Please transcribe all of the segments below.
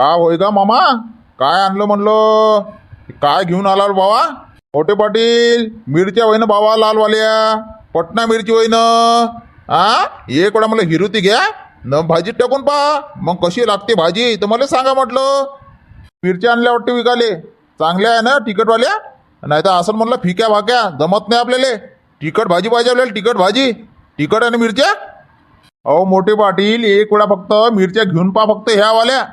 का होय का मामा? काय आणलं म्हणलं? काय घेऊन आला बाबा मोठे पाटील मिरच्या होईन बाबा लालवाल्या. पटना मिरची होईन आ? एक वेळा मला हिरुती घ्या. न भाजी टाकून पहा मग कशी लागते भाजी? तर मला सांगा म्हटलं. मिरच्या आणल्या वाटते विकाले. चांगल्या आहे ना तिखटवाल्या? नाही तर असं म्हणलं फिक्या भाक्या. जमत नाही आपल्याला. तिखट भाजी पाहिजे आपल्याला तिखट भाजी. तिखट आणि मिरच्या? अहो मोठे पाटील एक वेळा फक्त मिरच्या घेऊन पहा फक्त ह्या वाल्या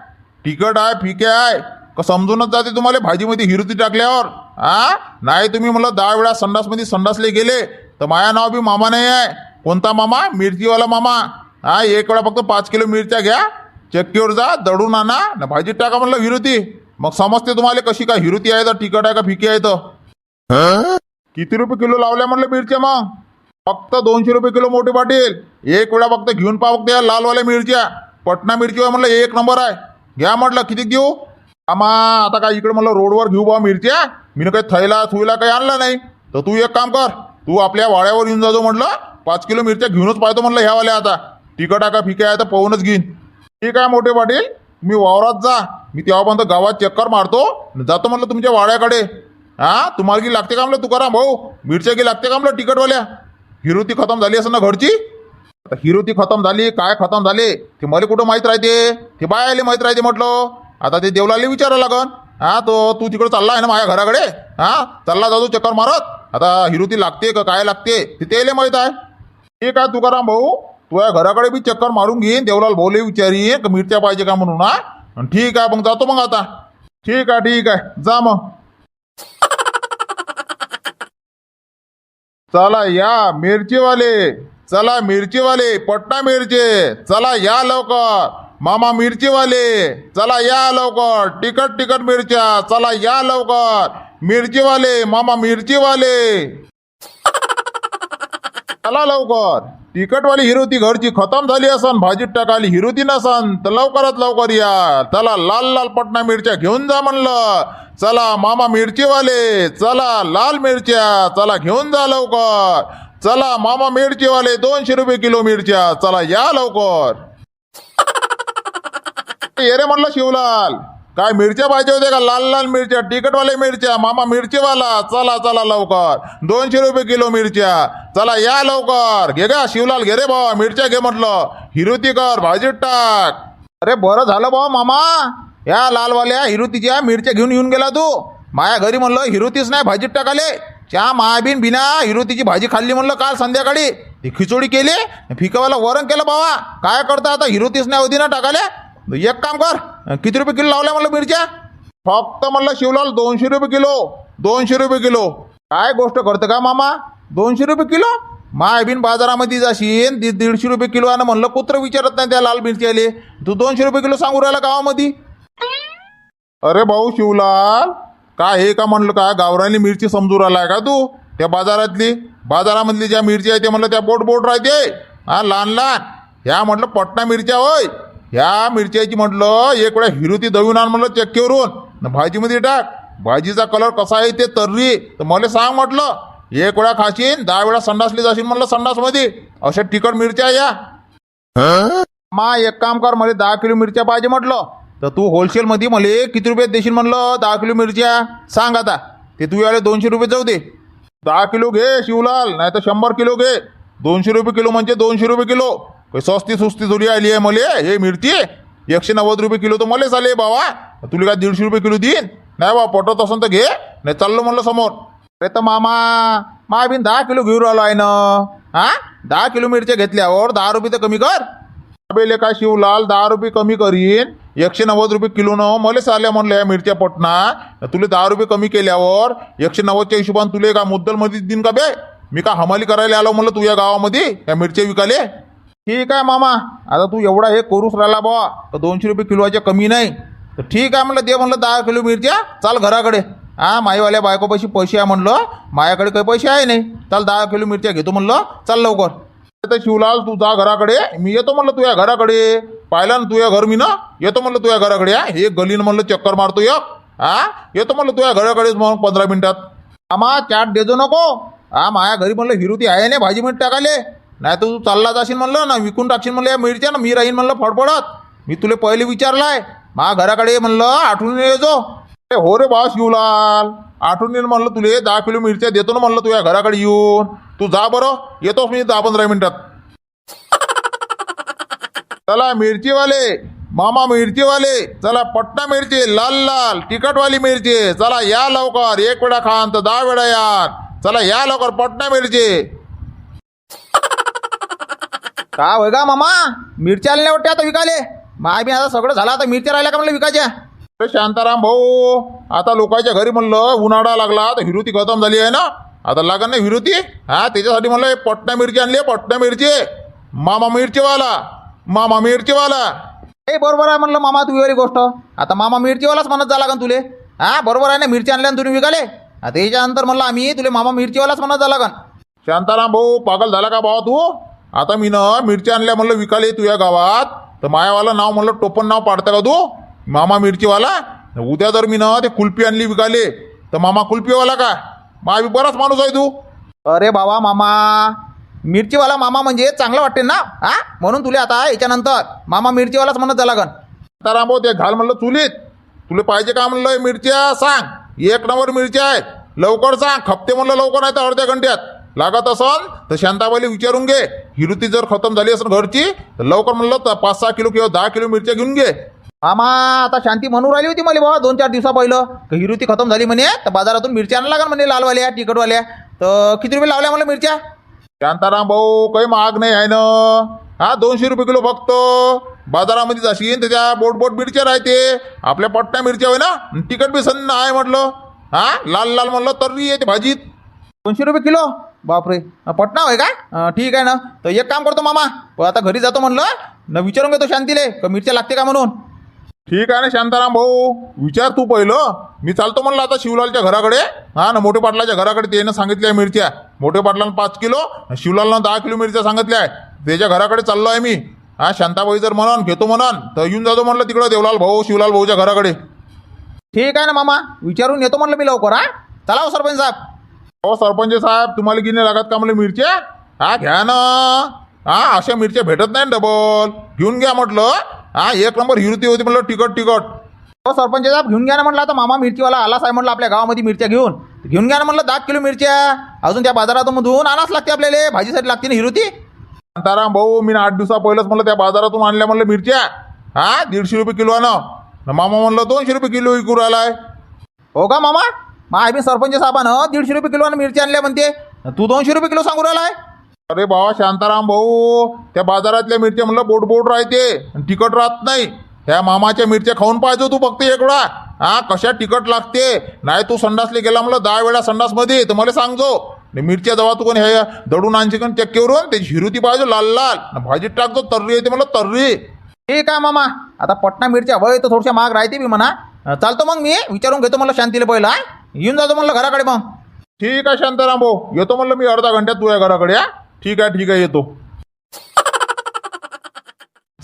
तिखट आहे फिके आहे. का समजूनच जाते तुम्हाला भाजीमध्ये हिरुती टाकल्यावर. आ? नाही तुम्ही म्हणलं दहा वेळा संडासमध्ये संडासले गेले तर माया नाव बी मामा नाही आहे. कोणता मामा? मिरचीवाला मामा. हा एक वेळा फक्त पाच किलो मिरच्या घ्या चक्कीवर जा दडून आणा ना भाजीत टाका म्हणलं हिरुती मग समजते तुम्हाला कशी काय हिरुती आहे तर तिखट आहे का फिकी आहे तर. किती रुपये किलो लावल्या म्हणलं मिरच्या मग? फक्त दोनशे रुपये किलो मोठे पाटील. एक वेळा फक्त घेऊन पा फक्त या लालवाल्या मिरच्या. पटना मिरची म्हणलं एक नंबर आहे. घ्या म्हटलं किती घेऊ आमा आता काय इकडे म्हणलं रोडवर घेऊ बा मिरच्या मी काही थैला थुईला काही आणला नाही. तर तू एक काम कर तू आपल्या वाड्यावर येऊन जातो म्हटलं पाच किलो मिरच्या घेऊनच पाहतो म्हटलं ह्यावाल्या आता. तिखट आहे का फिके आहे तर पाहूनच घेईन. ठीक आहे मोठे पाटील? मी वावरात जा. मी तेव्हापर्यंत गावात चक्कर मारतो जातो म्हटलं तुमच्या वाड्याकडे. हा? तुम्हाला की लागते का म्हटलं तुकाराम भाऊ? मिरच्या की लागते का म्हटलं तिखटवाल्या हिरुती खतम झाली असं ना घरची? आता हिरोती खतम झाली काय खतम झाले? ते मला कुठं माहीत राहते? ते बायाले माहीत राहते म्हटलं. आता ते देवलाले विचारावं लागन. हा तो तू तिकडे चालला आहे ना माझ्या घराकडे? हा चालला जातो चक्कर मारत. आता हिरोती लागते का काय लागते? ते त्याला माहीत आहे. ठीक आहे तुकाराम भाऊ? तुझ्या घराकडे बी चक्कर मारून घेईन देवलाल भाऊले विचारीन का मिरच्या पाहिजे का म्हणून हा? ठीक आहे मग जातो मग आता. ठीक आहे ठीक आहे. जा मग. चला या मिरचीवाले. चला मिरचीवाले पटना मिरचे. चला या लवकर. मामा मिरचीवाले चला या लवकर. तिखट तिखट मिरच्या. चला या लवकर. मिरचीवाले मामा मिरचीवाले. चला लवकर. तिखटवाली हिरोती घरची खतम झाली असन भाजीत टाकाली हिरोती नसन तर लवकरात लवकर या. चला लाल लाल पटना मिरच्या घेऊन जा म्हणलं. चला मामा मिरचीवाले चला लाल मिरच्या. चला घेऊन जा लवकर. चला मामा मिरचीवाले दोनशे रुपये किलो मिरच्या. चला या लवकर. ये रे म्हणलं शिवलाल. काय मिरच्या पाहिजे होत्या का? लाल लाल मिरच्या तिखटवाले मिरच्या मामा मिरचीवाला. चला चला लवकर. दोनशे रुपये किलो मिरच्या. चला या लवकर. घे गा शिवलाल घे रे भावा मिरच्या घे म्हटलं. हिरुती कर भाजीत टाक. अरे बरं झालं भाऊ मामा. या लालवाल्या हिरुतीच्या मिरच्या घेऊन येऊन गेला तू. माया घरी म्हणलं हिरुतीच नाही भाजीत टाकाले. च्या मायाबीन बिना हिरोतीची भाजी खाल्ली म्हणलं काल संध्याकाळी. ती खिचडी केली फिकावाला वरण केलं बाबा काय करता आता हिरोतीच नाही होती ना टाकाले एक काम कर किती रुपये किलो लावल्या म्हणलं मिरच्या? फक्त म्हणलं शिवलाल दोनशे रुपये किलो दोनशे रुपये किलो. काय गोष्ट करतं का मामा? दोनशे रुपये किलो? मायबीन बाजारामध्ये जाशील ती दीडशे रुपये किलो आणि म्हणलं कुत्र विचारत नाही त्या लाल मिरची आले. तू दोनशे रुपये किलो सांगू राहिला गावामध्ये? अरे भाऊ शिवलाल काय हे का म्हणलं काय? गावरानी मिरची समजू राहिलाय का तू? त्या बाजारातली बाजारामधली ज्या मिरची आहे ते म्हणलं त्या बोट बोट राहते. हा लहान लहान. ह्या म्हटलं पटना मिरच्या होय. ह्या मिरच्याची म्हटलं एक वेळा हिरुती दळून आण म्हणलं चक्कीवरून. भाजीमध्ये टाक. भाजीचा कलर कसा आहे ते तर्री. तर मला सांग म्हटलं. एक वेळा खाशीन दहा वेळा संडासली जाशील म्हणलं संडासमध्ये. अशा तिखट मिरच्या या. मा एक काम कर मला दहा किलो मिरच्या पाहिजे म्हटलं. तर तू होलसेलमध्ये मला किती रुपयात देशील म्हणलं? दहा किलो मिरच्या. सांग आता. ते तू यावेळेस दोनशे रुपये जाऊ दे. दहा किलो घे शिवलाल. नाही तर शंभर किलो घे. दोनशे रुपये किलो म्हणजे दोनशे रुपये किलो. काही स्वस्ती सुस्ती थोडी आली आहे मला. हे मिरची एकशे नव्वद रुपये किलो तर मलाच आले बाबा. तुला काय दीडशे रुपये किलो देईन? नाही बा पटत असेल तर घे. नाही चाललो म्हणलं समोर. अरे तर मामा मा बिन दहा किलो घेऊन राहिलो आहे ना. हा? दहा किलो मिरच्या घेतल्यावर दहा रुपये तर कमी कर. बेले काय शिवलाल दहा रुपये कमी करीन. एकशे नव्वद रुपये किलो न मलेच आल्या म्हणलं या मिरच्या पटना. तुले दहा रुपये कमी केल्यावर एकशे नव्वदच्या हिशोबाने तुले का मुद्दलमध्ये देईन का बे? मी का हमाली करायला आलो म्हणलं तुझ्या गावामध्ये या मिरच्या विकाले ठीक आहे मामा आता तू एवढा हे करूच राहिला बा तर दोनशे रुपये किलोच्या कमी नाही. तर ठीक आहे म्हणलं दे म्हणलं दहा किलो मिरच्या चाल घराकडे. हा माईवाल्या बायकोपाशी पैसे आहे म्हणलं माझ्याकडे काही पैसे आहे नाही. चाल दहा किलो मिरच्या घेतो म्हणलं चाल लवकर. तर शिवलाल तू जा घराकडे. मी येतो म्हणलं तुझ्या घराकडे. पाहिला ना तुझ्या घर मी ना. येतो म्हणलं तुझ्या घराकडे हा हे गलीनं म्हणलं चक्कर मारतो एक. हा? येतो म्हणलं तुझ्या घराकडेच मग पंधरा मिनिटात. आम्हा चाट देजो नको. हा माझ्या घरी म्हणलं हिरुती आहे ना भाजी मीठ टाकाले नाही तर तू चालला जाशील म्हणलं ना विकून टाकशील म्हणलं या मिरच्या ना मी राहीन म्हणलं फडफडत. मी तुला पहिले विचारलाय. मा घराकडे म्हणलं आठवून येजो. ए, हो रे बास शिवलाल आठवण म्हणलं तुले दहा किलो मिरच्या देतो ना म्हणलं तुझ्या घराकडे येऊन. तू जा बरं येतोस मी दहा पंधरा मिनिटात. चला मिरचीवाले. मामा मिरचीवाले. चला पट्टा मिरची लाल लाल तिखटवाली मिरची. चला या लवकर. एक वेळा खान तर दहा वेळा या चला या लवकर पट्टा मिरची. का होय का मामा? मिरच्या आल्या वाटते आता विकाले. माय बी आता सगळं झालं आता मिरच्या राहिल्या का म्हणलं विकायच्या? अरे शांताराम भाऊ आता लोकांच्या घरी म्हणलं उन्हाळा लागला तर हिरुती खतम झाली आहे ना? आता लागन ना हिरुती? हा त्याच्यासाठी म्हणलं हे पट्टा मिरची आणली आहे, पट्टा मिरची. मामा मिरचीवाला मामा मिरचीवाला. ए बरोबर आहे म्हणलं मामा तू वेळी गोष्ट. आता मामा मिरचीवालाच म्हणत झाला का तुले. हा बरोबर आहे ना मिरची आणल्या ना तुम्ही विकाले? आता याच्यानंतर म्हणलं आम्ही तुले मामा मिरचीवालाच म्हणत झाला का शांताराम भाऊ पागल झाला का भावा तू? आता मी ना मिरची आणल्या म्हणलं विकाले तुझ्या गावात. तर मायावाला नाव म्हणलं टोपण नाव पाडतं का तू? मामा मिरचीवाला? उद्या जर मी ना ते कुल्फी आणली विकाले तर मामा कुल्फीवाला का? मा बी बराच माणूस आहे तू. अरे बाबा मामा. मिरचीवाला मामा म्हणजे चांगलं वाटते ना? हा म्हणून तुले आता याच्यानंतर मामा मिरचीवालाच म्हणत झाला गण शांताराम भाऊ ते घाल म्हणलं चुलीत. तुला पाहिजे का म्हणलं मिरच्या? सांग. एक नंबर मिरच्या आहेत लवकर सांग. खपते म्हणलं लवकर नाही तर अर्ध्या घंट्यात. लागत असन तर शांताबाईला विचारून घे. हिरुती जर खतम झाली असेल घरची तर लवकर म्हणलं तर पाच सहा किलो किंवा दहा किलो मिरच्या घेऊन घे. मामा आता शांती म्हणून राहिली होती मला बाबा दोन चार दिवसा पहिलं. का हिरुती खतम झाली म्हणे तर बाजारातून मिरच्या आणा लागेल म्हणे लालवाल्या तिखटवाल्या. तर किती रुपये लावल्या मला मिरच्या? शांताराम भाऊ काही महाग नाही आहे ना. हा दोनशे रुपये किलो फक्त. बाजारामध्ये जाशील त्याच्या बोट बोट मिरच्या राहते. आपल्या पट्ट्या मिरच्या होय ना? तिखट बी सन्न आहे म्हटलं. हा लाल लाल म्हणलं तर्री येते भाजीत. दोनशे रुपये किलो? बापरे. पटना होय का? ठीक आहे ना. तर एक काम करतो मामा आता घरी जातो म्हणलं. न विचारून घेतो शांतीले. का मिरच्या लागते का म्हणून? ठीक आहे ना शांताराम भाऊ? विचार तू पहिलं. मी चालतो म्हणलं आता शिवलालच्या घराकडे. हा ना मोठे पाटलाच्या घराकडे त्यानं सांगितल्या मिरच्या. मोठे पाटलानं पाच किलो शिवलालनं दहा किलो मिरच्या सांगितल्या आहे. त्याच्या घराकडे चाललो आहे मी. हा शांताबाई जर म्हणन घेतो म्हणन तर येऊन जातो म्हणलं तिकडं देवलाल भाऊ शिवलाल भाऊच्या घराकडे. ठीक आहे ना मामा. विचारून येतो म्हणलं मी लवकर हा? चला हो सरपंच साहेब. हो सरपंच साहेब तुम्हाला गिने लागत का म्हणलं मिरच्या? हा घ्या ना. हा अशा मिरच्या भेटत नाही ना डबल घेऊन घ्या म्हटलं. हा एक नंबर हिरुती होती म्हणलं तिकट तिकट हो सरपंच साहेब घेऊन घ्या ना म्हटलं आता मामा मिरचीवाला आलाच आहे म्हटलं आपल्या गावामध्ये मिरच्या घेऊन. घेऊन घ्या ना म्हटलं दहा किलो मिरच्या. अजून त्या बाजारातून आणाच लागते आपल्याला भाजीसाठी लागते ना हिरुती शांताराम भाऊ मी आठ दिवसा पहिलंच म्हणलं त्या बाजारातून आणल्या म्हणलं मिरच्या. हा दीडशे रुपये किलो आणं. मामा म्हणलं दोनशे रुपये किलो विकू राहिलाय. हो का मामा? मा बी सरपंच साहेबानं दीडशे रुपये किलो मिरची आणल्या म्हणते. तू दोनशे रुपये किलो सांगू राहिलाय? अरे बाबा शांताराम भाऊ त्या बाजारातल्या मिरच्या म्हणलं बोट बोट राहते आणि तिखट राहत नाही. त्या मामाच्या मिरच्या खाऊन पाहिजे तू फक्त एक वेळा हा कशा तिखट लागते? नाही तू संडासले गेला म्हणलं दहा वेळा संडासमध्ये तर मला सांगजो. मिरच्या जवळ तू कोण हे दडून आणशी कोण चक्की करून त्याची हिरुती पाहिजे लाल लाल. भाजीत टाकतो तर्री येते म्हणलं तर्री. ठीक आहे मामा? आता पटना मिरच्या वय तर थोडशा महाग राहते मी म्हणा. चालतो मग मी विचारून घेतो मला शांतीला पहिला. हा? येऊन जातो म्हणलं घराकडे मग. ठीक आहे शांताराम भाऊ. येतो म्हणलं मी अर्धा घंट्यात तुझ्या घराकडे ठीक आहे ठीक आहे येतो.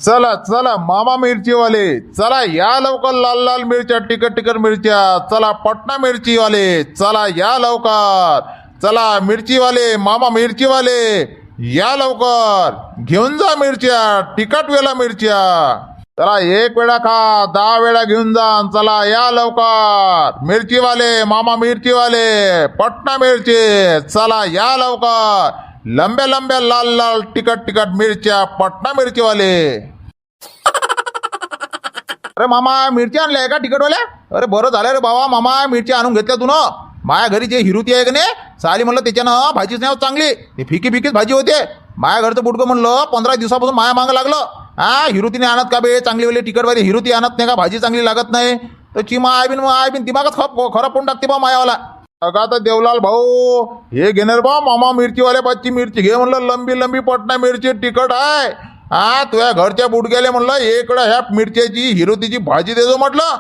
चला चला मामा मिरचीवाले चला या लवकर लाल लाल मिरच्या तिखट तिखट मिरच्या चला पटना मिरचीवाले चला या लवकर. चला मिरचीवाले मामा मिरचीवाले या लवकर. घेऊन जा मिरच्या तिखट वेला मिरच्या. चला एक वेळा खा दहा वेळा घेऊन जा चला या लवकर. मिरचीवाले मामा मिरचीवाले पटना मिरची चला या लवकर. लंब्या लंब्या लाल लाल तिखट तिखट मिरच्या पटना मिरचीवाले. अरे मामा मिरची आणल्या का तिकटवाल्या? अरे बरं झालं रे बाबा मामा मिरची आणून घेतल्या तू ना. माया घरी जे हिरुती आहे का नाही साली म्हणलं त्याच्यानं भाजीच नाही चांगली. ती फिकी फिकीच भाजी होते. माया घरचं बुडकं म्हणलं पंधरा दिवसापासून माया मागं लागलं. हा हिरुतीने आणत का बे? चांगली वेळी तिकटवाली हिरुती आणत नाही का? भाजी चांगली लागत नाही. तर चिमा आय बिन आय बिन दिमागच खप खराब पडून टाकते बा मायावाला. अगा तर देवलाल भाऊ हे घेणार बा मामा मिरचीवाल्या पाचची मिरची. घे म्हणलं लंबी लंबी पटना मिरची तिखट आहे. हा तुझ्या घरच्या बुडग्याले म्हणलं इकडं ह्या मिरच्याची हिरोतीची भाजी देजो म्हटलं.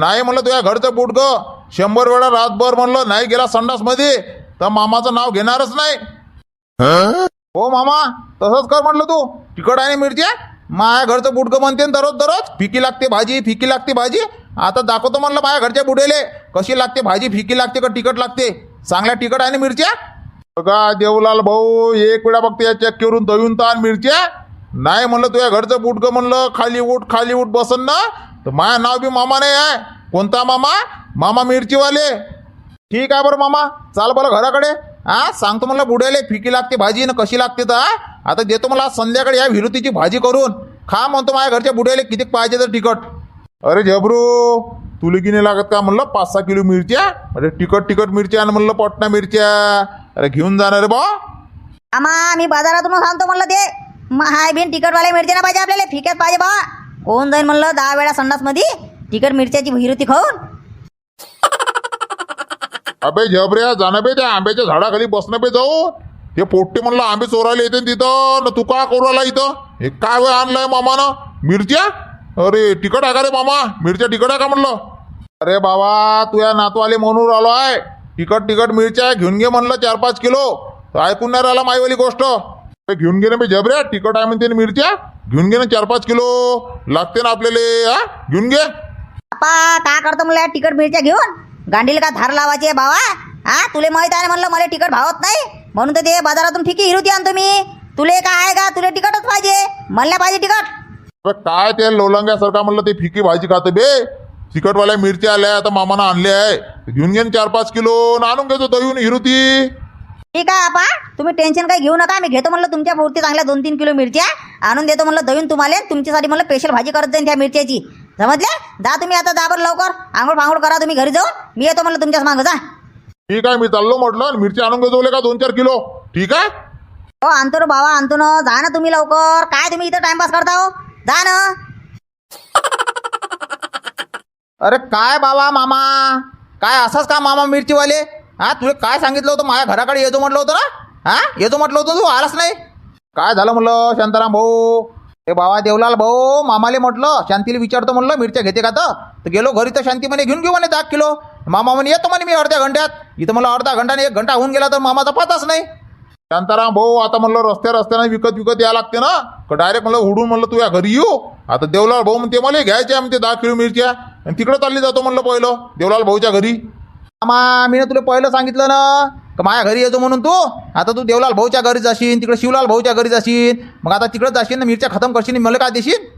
नाही म्हणलं तुझ्या घरचं बुडकं शंभर वेळा रातभर म्हणलं नाही गेला संडासमध्ये. तर मामाचं नाव घेणारच नाही. हो मामा तसंच कर म्हटलं तू. तिखट आहे मिरच्या माया घरचं बुडकं म्हणते ना दररोज दररोज. फिकी लागते भाजी फिकी लागते भाजी. आता दाखवतो म्हणलं माझ्या घरच्या बुडेले. कशी लागते भाजी फिकी लागते का तिखट लागते? चांगल्या तिखट आहे ना मिरच्या? बघा देवलाल भाऊ एक वेळा बघते या चेक करून दळून ताण मिरच्या. नाही म्हणलं तुझ्या घरचं बुडकं म्हणलं खाली उठ खाली उठ बसन ना. तर माझ्या नाव बी मामा नाही आहे. कोणता मामा? मामा मिरचीवाले. ठीक आहे बरं मामा चाल बरं घराकडे. हा सांगतो मला बुड्याले फिकी लागते भाजी ना कशी लागते तर आता देतो मला संध्याकाळी या विरुतीची भाजी करून. खा म्हणतो माझ्या घरच्या बुड्याले किती पाहिजे तर तिखट. अरे जबरू तुला की नाही लागत का म्हणलं? पाच सहा किलो मिरच्या. अरे तिखट तिखट मिरच्या आणि म्हणलं पटना मिरच्या. अरे घेऊन जाणार रे बा. आम्हा मी बाजारातून सांगतो म्हणलं ते. मग हाय बिन तिखटवाले मिरची ना पाहिजे आपल्याला. फिक्यात पाहिजे बा. कोण जाईन म्हणलं दहा वेळा संडासमध्ये तिखट मिरच्याची विरुती खाऊन. अबे जबऱ्या जाणं बे त्या आंब्याच्या झाडाखाली बसणं बे जाऊ. ते पोट्टे म्हणलं आंबे चोरायला येते न तिथं. न तू का करू आला इथं? हे काय वेळ आणलंय मामानं? मिरच्या? अरे तिखट आहे का रे मामा? मिरच्या तिखट आहे का म्हणलं? अरे बाबा तू या नातवाले म्हणून राहिलो आहे. तिखट तिखट मिरच्या घेऊन घे म्हणलं चार पाच किलो. ऐकून नाही राहिला माईवाली गोष्ट. घेऊन घे ना बे जबऱ्या. तिखट आहे म्हणते मिरच्या. घेऊन घे ना चार पाच किलो. लागते ना आपल्याला हा? घेऊन घे. बापा का करतो म्हणलं तिकट तिखट मिरच्या घेऊन? गांडीला का धार लावायची आहे बाबा? हा तुले माहीत आहे म्हणलं मला तिखट भावत नाही. म्हणून तर ते बाजारातून फिकी हिरुती आणतो मी. तुले काय आहे का? तुले तिखटच पाहिजे. म्हणलं पाहिजे तिखट. अबे काय ते लोलंग्यासारखा म्हणलं ते फिकी भाजी खातं बे. तिखटवाल्या मिरच्या आल्या आता मामानं आणले आहे. घेऊन घे न चार पाच किलो न आणून घेतो दहीहून हिरुती. ठीक आहे आपा तुम्ही टेन्शन काही घेऊ नका. मी घेतो म्हणलं तुमच्या पुरती चांगल्या दोन तीन किलो मिरच्या. आणून देतो म्हणलं दळून तुम्हाला तुमच्यासाठी म्हणलं स्पेशल भाजी करत जाईन त्या मिरच्याची. समजले? जा तुम्ही आता जा बरं लवकर. आंघोळ फांगोळ करा तुम्ही घरी जाऊन. मी येतो म्हणलं तुमच्याच मागं जा. ठीक आहे मी चाललो म्हटलं मिरची आणून घेतो का दोन चार किलो. ठीक आहे? हो आणतो रे बाबा आणतो ना. जा ना तुम्ही लवकर. काय तुम्ही इथं टाइमपास करता हो? दान. ना अरे काय बाबा मामा? काय असाच का मामा मिरचीवाले? हा तुला काय सांगितलं होतं? माझ्या घराकडे येतो म्हटलं होतं ना? हा येतो म्हटलं होतं तू आलाच नाही? काय झालं म्हटलं शांताराम भाऊ? ए बाबा देवलाल भाऊ मामाले म्हटलं शांतीला विचारतो म्हटलं मिरच्या घेते का तर? गेलो घरी तर शांती म्हणे घेऊन घेऊ म्हणे दहा किलो. मामा म्हणे येतो म्हणे मी अर्ध्या घंट्यात. इथं मला अर्धा घंटा एक घंटा होऊन गेला तर मामाचा पताच नाही. शांताराम भाऊ आता म्हणलं रस्त्या रस्त्याने विकत विकत यायला लागते ना? का डायरेक्ट म्हणलं उडून म्हणलं तू या घरी येऊ? आता देवलाल भाऊ म्हणते मला घ्यायचे म्हणते दहा किलो मिरच्या आणि तिकडे चालली जातो म्हणलं पहिलं देवलाल भाऊच्या घरी. मामा मी तुला पहिलं सांगितलं ना का माझ्या घरी येतो म्हणून तू? आता तू देवलाल भाऊच्या घरी जाशील तिकडे शिवलाल भाऊच्या घरी जाशील. मग आता तिकडे जाशील ना मिरच्या खतम करशील मला काय देशील?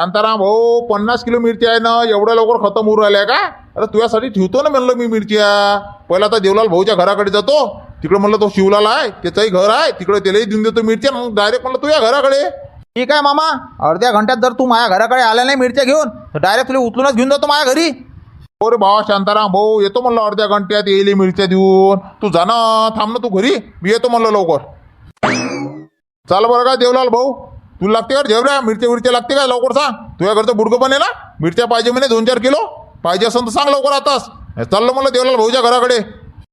शांताराम भाऊ पन्नास किलो मिरच्या आहे ना एवढ्या लवकर खतम होऊ राहिल्या का? अरे तुझ्यासाठी ठेवतो ना म्हणलं मी मिरच्या. पहिला आता देवलाल भाऊच्या घराकडे जातो. तिकडे म्हणलं तो शिवलाल आहे त्याचंही घर आहे. तिकडे त्यालाही देऊन देतो मिरच्या. मग डायरेक्ट म्हणलं तुझ्या घराकडे. ठीक आहे मामा. अर्ध्या घंट्यात जर तू माझ्या घराकडे आला नाही मिरच्या घेऊन तर डायरेक्ट तुला उचलूनच घेऊन जातो माझ्या घरी. अरे भावा शांताराम भाऊ येतो म्हणलं अर्ध्या घंट्यात येईल मिरच्या देऊन. तू जा ना थांब ना तू घरी. मी येतो म्हणलं लवकर. चाल बरं का देवलाल भाऊ? तुला लागते का? जेवढ्या मिरच्या मिरच्या लागते का? लवकर सांग. तुझ्या घरचं बुडकं पण आहे ना? मिरच्या पाहिजे म्हणे दोन चार किलो. पाहिजे असेल तर सांग लवकर आताच. चाललो म्हणलं देवलाल भाऊच्या घराकडे.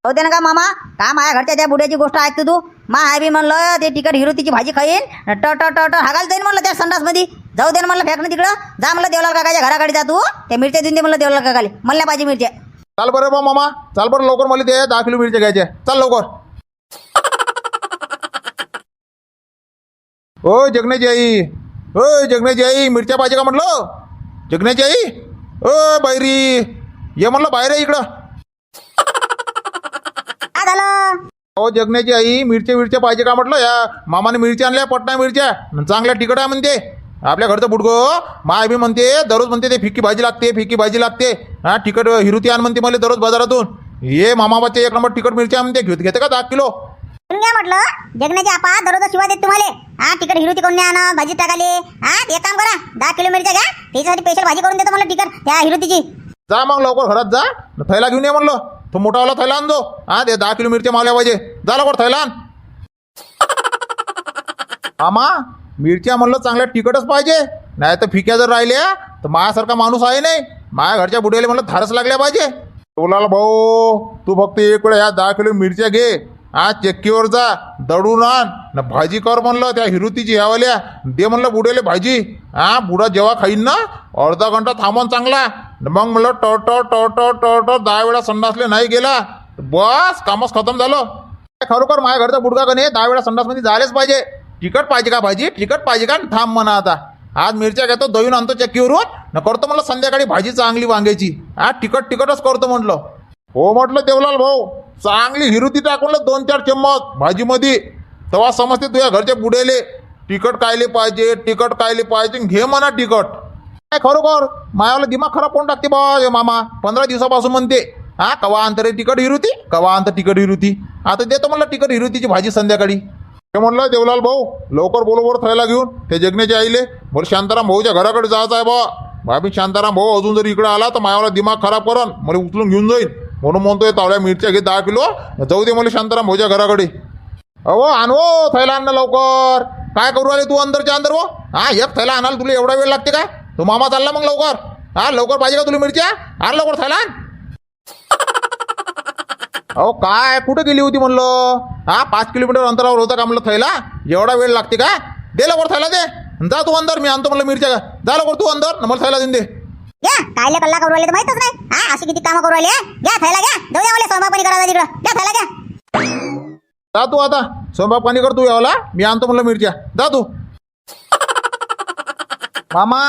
होते ना का मामा. का माझ्या घरच्या त्या बुड्याची गोष्ट ऐकतो तू? मा आय बी म्हणलं ते तिकट हिरुतीची भाजी खाईन. ट ट ट ट हागायला जाईन म्हणलं त्या संडासमध्ये. जाऊ दे ना म्हणलं फेकणं तिकडं. जा म्हणलं देवलाल काकाच्या घराकडे जा तू. त्या मिरच्या देऊन दे म्हणलं देवलाल काकाले. मला नाही पाहिजे मिरच्या. चाल बरं बा मामा. चाल बरं लवकर मला ते दहा किलो मिरच्या घ्यायच्या. चाल लवकर. ओ जगण्याची आई. ओ जगण्याची आई मिरच्या पाहिजे का म्हटलं? जगण्याची आई. ओ बैरी ये म्हणलं बाहेर आहे इकडं. काय झालं? हो जगण्याची आई मिरच्या मिरच्या पाहिजे का म्हटलं? या मामाने मिरच्या आणल्या पटना मिरच्या. चांगल्या तिकट आहे म्हणते. आपल्या घरचं बुडगं माय बी म्हणते दररोज म्हणते ते फिक्की भाजी लागते फिक्की भाजी लागते. हा तिकट हिरुती आण म्हणते मला दररोज बाजारातून. ये मामा बच्चे एक नंबर तिकट मिरच्या म्हणते. घेत घेते का दहा किलो? घेऊन घ्या म्हटलं जगण्याची आपा दररोज शिवाय देत तुम्हाला. हा तिकट हिरू तिकडून नाही भाजी टाकाले हा एक काम करा दहा किलो मिरच्या घ्या. त्याच्यासाठी स्पेशल भाजी करून देतो मला तिकड त्या हिरुतीची जा मग लवकर घरात जा. थैला घेऊन ये म्हणलं. तो मोठावाला थैला आणजो हा ते दहा किलो मिरच्या मावल्या पाहिजे. जा लवकर थैला आण. आमा मिरच्या म्हणलं चांगल्या तिकटच पाहिजे. नाही तर फिक्या जर राहिल्या तर माझ्यासारखा माणूस आहे नाही. माझ्या घरच्या बुड्याला म्हणलं धारच लागल्या पाहिजे. बोलाल भाऊ तू फक्त एक वेळ ह्या दहा किलो मिरच्या घे. आ चक्कीवर जा दडून आण. न भाजी कर म्हणलं त्या हिरुतीची ह्यावाल्या दे म्हणलं बुडेले भाजी. हा बुडा जेव्हा खाईन ना अर्धा घंटा थांबून चांगला. न मग म्हणलं ट ट ट ट ट ट दहा वेळा संडासले नाही गेला. बस कामच खतम झालं. खरोखर माझ्या घरचा बुडका कने दहा वेळा संडासमध्ये झालेच पाहिजे. तिकट पाहिजे का भाजी? तिकट पाहिजे का? थांब म्हणा आता. आज मिरच्या घेतो दहीन आणतो चक्कीवरून. न करतो म्हणलं संध्याकाळी भाजी चांगली वांग्याची. हा तिकट तिकटच करतो म्हटलं हो म्हटलं देवलाल भाऊ चांगली हिरुती टाकून दोन चार चम्मच भाजीमध्ये. तेव्हा समजते तुझ्या घरचे बुडेले तिकट कायले पाहिजे तिकट कायले पाहिजे घे म्हणा तिकट काय खरोखर? मायाला दिमाग खराब कोण टाकते बा मामा. पंधरा दिवसापासून म्हणते हा कवा अंतरे तिकट हिरुती? कवा अंतर तिकट हिरुती? आता देतो म्हणलं तिकट हिरुतीची भाजी संध्याकाळी. ते म्हणलं देवलाल भाऊ लवकर बोलोबर थैला घेऊन ते जगण्याचे आईले. बर शांताराम भाऊच्या घराकडे जायचं आहे बा. भाभी शांताराम भाऊ अजून जर इकडे आला तर मायावाला दिमाग खराब करन मला उचलून घेऊन जाईल म्हणून म्हणतोय तावड्या मिरच्या घे दहा किलो जाऊ दे मला शांताराम भाऊच्या घराकडे. अहो आणवो हो, थैला आण लवकर. काय करू आले तू अंदरच्या अंदर हो? हा एक थैला आणाल तुला एवढा वेळ लागते का? तू मामा चालला मग लवकर. हा लवकर पाहिजे का तुला मिरच्या? आण लवकर थैला आण. अहो काय कुठं गेली होती म्हणलं? हा पाच किलोमीटर अंतरावर होता का म्हणलं थैला? एवढा वेळ लागते का? दे लवकर थैला दे. जा तू अंदर मी आणतो म्हणलं मिरच्या. जा लवकर तू अंदर मला थैला देऊन दे. काय कल्ला करू आले माहितच नाही. हा अशी किती कामं करू राहिले घ्या खायला घ्या. जाऊ द्या मला स्वयंपाक पाणी करायला तिकडं. घ्या खायला घ्या. जा तू आता. स्वयंपाक पाणी कर तू यावला. मी आणतो म्हणलं मिरच्या. जा तू. मामा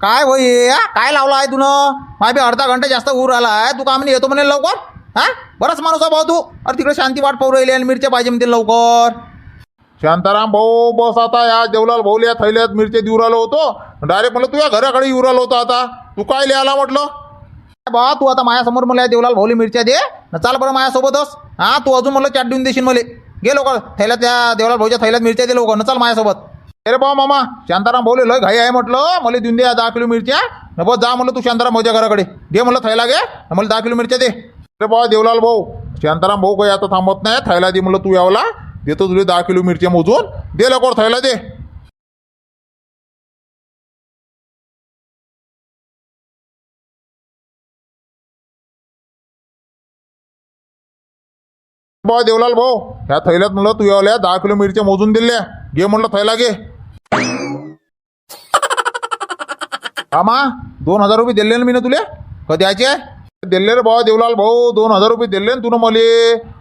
काय होय हा? काय लावला आहे तुनं? माझी अर्धा घंटा जास्त ऊर आला आहे. तू का येतो म्हणे लवकर हा? बराच माणूस आहे भाऊ तू. अरे तिकडे शांती वाट पाहू राहिली आणि मिरच्या पाहिजे म्हणते लवकर. शांताराम भाऊ बस आता या देवलाल भाऊला या थैल्यात मिरच्या देऊ राहिलो होतो. डायरेक्ट म्हणलं तुझ्या घराकडे येऊ राहिलो होतो आता. तू काय लिहायला म्हटलं? बा तू आता माझ्यासमोर मला देवलाल भाऊली मिरच्या दे. न चाल बरं माझ्यासोबतच. हा तू अजून मला चाट देऊन देशील मला. गे लवकर थैल्यात त्या देवलाल भाऊच्या थैल्यात मिरच्या दे लोक न चाल माझ्यासोबत. अरे बा मामा शांताराम भाऊले लय घाई आहे म्हटलं. मला देऊन दे दहा किलो मिरच्या. न बस जा म्हणलं तू शांताराम भाऊच्या घराकडे. दे म्हणलं थैला घे. न मला दहा किलो मिरच्या दे. अरे बा देवलाल भाऊ शांताराम भाऊ काही आता थांबत नाही. थैला दे म्हणलं तू यावला. देतो तुझे दहा किलो मिरच्या मोजून. दे लवकर थैला दे. बा देवलाल भाऊ ह्या थैल्यात म्हणलं तू यावल्या दहा किलो मिरच्या मोजून दिल्या. घे म्हणलं थैला घे. मामा दोन हजार रुपये दिले ना मी ना तुले? कधी द्यायचे? दिले रे भाऊ देवलाल भाऊ दोन हजार रुपये दिले ना तुनं मले.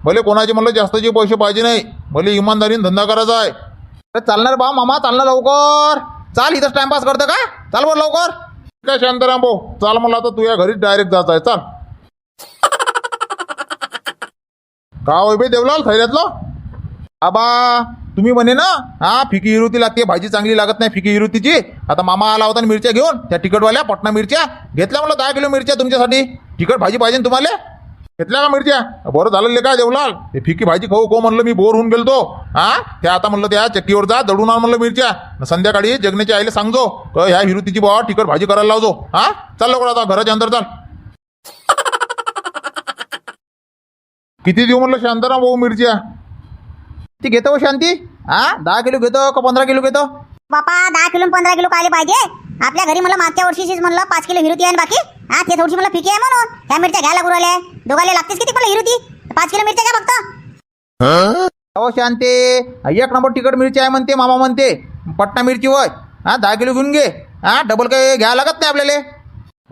भले कोणाचे म्हणलं जास्तचे पैसे पाहिजे नाही. भले इमानदारीने धंदा करायचा आहे. अरे चालणार बा मामा चालणार लवकर. चाल इथंच टाइमपास करतं का? चाल बरं लवकर. काय शांताराम भाऊ चाल मला आता तुझ्या घरीच डायरेक्ट जायचं आहे. चाल. का होय बे देवलाल थैल्यातलं आबा तुम्ही म्हणे ना हा फिकी हिरुती लागते भाजी चांगली लागत नाही फिकी हिरुतीची आता मामा आला होता ना मिरच्या घेऊन त्या तिकटवाल्या पटना मिरच्या. घेतल्या म्हणलं दहा किलो मिरच्या तुमच्यासाठी. तिकट भाजी पाहिजे ना तुम्हाला? घेतल्या का मिरच्या? बरं झालं का देवलाल? ते फिकी भाजी खाऊ खाऊ म्हणलं मी बोर होऊन गेलतो. हा त्या आता म्हणलं त्या चक्कीवर जा दडून आण म्हणलं मिरच्या. संध्याकाळी जगण्याच्या आईला सांगतो ह्या हिरुतीची बाबा तिकट भाजी करायला लावजो. हा चाललो आता घराच्या अंदर चाल. किती देऊ म्हणलं शांताराम भाऊ मिरच्या? ती घेतो हो शांती. हा? दहा किलो घेतो का पंधरा किलो घेतो? बापा दहा किलो पंधरा किलो कायले पाहिजे? आपल्या घरी मला मागच्या वर्षीचीच म्हणलं पाच किलो हिरुती आहे बाकी. हा ते थोडीशी मला फिकी आहे म्हणून. ह्या मिरच्या घ्यायला लागू राहिल्या. दोघाले लागतेच किती मला हिरुती पाच किलो मिरच्या घ्या फक्त. अहो शांते. एक नंबर तिकट मिरची आहे म्हणते मामा म्हणते. पटना मिरची होय. हा दहा किलो घेऊन घे. हा डबल काही घ्यावं लागत नाही आपल्याला.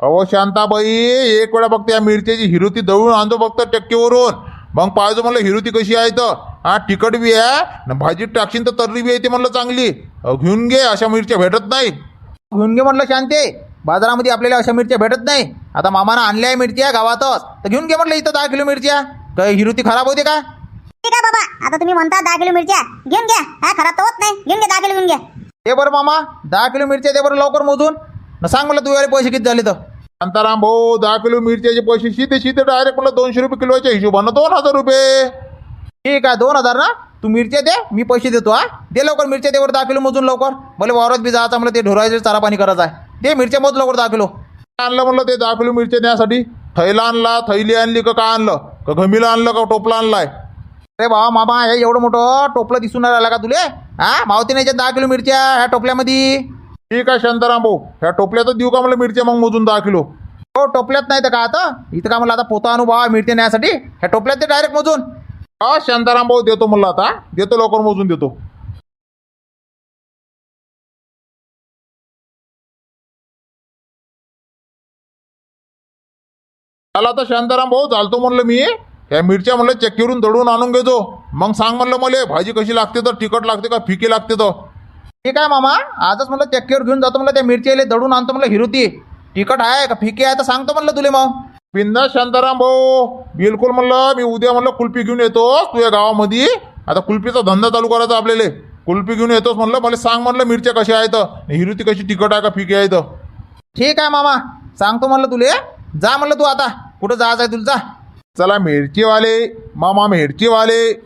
अहो शांताबाई एक वेळा फक्त या मिरच्याची हिरुती दळून आणतो फक्त टक्केवरून. मग पाहिजे म्हणलं हिरुती कशी आहे तर हा तिखट बी आहे. न भाजीत टाकशील तर तर्री बी येते म्हणलं चांगली. घेऊन घे अशा मिरच्या भेटत नाही. घेऊन घे म्हटलं शांते. बाजारामध्ये आपल्याला अशा मिरच्या भेटत नाही. आता मामानं आणल्या आहे मिरच्या गावातच. तर घेऊन घे म्हटलं इथं दहा किलो मिरच्या. काही हिरुती खराब होते का? ठीक आहे बाबा आता तुम्ही म्हणता दहा किलो मिरच्या. घेऊन घ्या. हा खराब तर होत नाही. घेऊन घ्या दहा किलो घेऊन घ्या. ते बरं मामा दहा किलो मिरच्या दे बरं लवकर मोजून. न सांग मला तुझ्याकडे पैसे किती झाले तर. शांताराम भाऊ दहा किलो मिरच्याचे पैसे शिते शिते डायरेक्ट म्हणलं दोनशे रुपये किलोच्या हिशोबानं दोन हजार रुपये. ठीक आहे दोन हजार ना? तू मिरच्या दे मी पैसे देतो हा. दे लवकर मिरच्या दे बरं दहा किलो मोजून लवकर. मला वावरात बी जायचं मला ते ढोरायचे चारा पाणी करायचं आहे. दे मिरच्या मोज लवकर दहा किलो. आणलं म्हणलं ते दहा किलो मिरच्या द्यासाठी थैला आणला थैली आणली का काय आणलं? का घमीला आणलं का टोपला आणलाय? अरे बाबा मामा हे एवढं मोठं टोपलं दिसून राहिलं का तुले? हा मावती नाही दहा किलो मिरच्या ह्या टोपल्यामध्ये. ठीक आहे शांताराम भाऊ. ह्या टोपल्यातच देऊ का मला मिरच्या मग मोजून दहा किलो? हो टोपल्यात नाही तर का आता? इथं का मला आता पोता अनुभव आहे मिरच्या न्यायसाठी? ह्या टोपल्यात ते डायरेक्ट मोजून. हा शांताराम भाऊ देतो मला आता. देतो लवकर मोजून देतो. चाल आता शांताराम भाऊ चालतो म्हणलं मी. ह्या मिरच्या म्हणलं चक्कीवरून दडून आणून घेतो मग सांग म्हणलं मला भाजी कशी लागते तर तिखट लागते का फिकी लागते तर? ठीक आहे मामा? आजच म्हणलं चक्कीवर घेऊन जातो म्हणलं त्या मिरच्याले दडून आणतो म्हणलं हिरुती तिखट आहे का फिकी आहे तर सांगतो म्हणलं तुले मग. बिंदा शांताराम भाऊ. बिलकुल म्हणलं मी उद्या म्हणलं कुल्फी घेऊन येतो तुझ्या गावामध्ये. आता कुल्फीचा धंदा चालू करायचा आपल्याला. कुल्फी घेऊन येतोस म्हणलं मला सांग म्हणलं मिरच्या कशा आहेत. हिरुती कशी तिखट आहे का फिकी आहे तर. ठीक आहे मामा. सांगतो म्हणलं तुले. जा म्हणलं तू आता. कुठं जायचं आहे तुला जा. चला मिरचीवाले. मामा मिरचीवाले.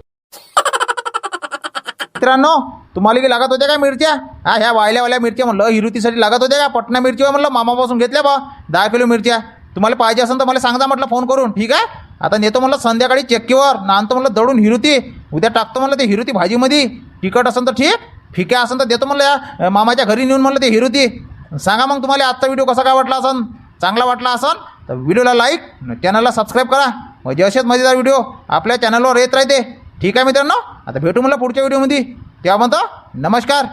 मित्रांनो तुम्हाला की लागत होत्या का मिरच्या? हा ह्या वायल्यावाल्या मिरच्या म्हणलं हिरुतीसाठी लागत होत्या का? पटना मिरची म्हणलं मामापासून घेतल्या बा दहा किलो मिरच्या. तुम्हाला पाहिजे असेल तर मला सांगा म्हटलं फोन करून. ठीक आहे? आता नेतो म्हणलं संध्याकाळी चक्कीवर. नानतो म्हणलं दळून हिरुती उद्या टाकतो म्हणलं ते हिरुती भाजीमध्ये. तिखट असेल तर ठीक. फिक्या असेल तर देतो म्हणलं या मामाच्या घरी नेऊन म्हणलं ते हिरुती सांगा मग तुम्हाला आजचा व्हिडिओ कसा काय वाटला असन? चांगला वाटला असन? तर व्हिडिओला लाईक चॅनलला सबस्क्राईब करा. म्हणजे असेच मजेदार व्हिडिओ आपल्या चॅनलवर येत राहते. ठीक आहे मित्रांनो? आता भेटू म्हणलं पुढच्या व्हिडिओमध्ये तेव्हा म्हणतो? नमस्कार.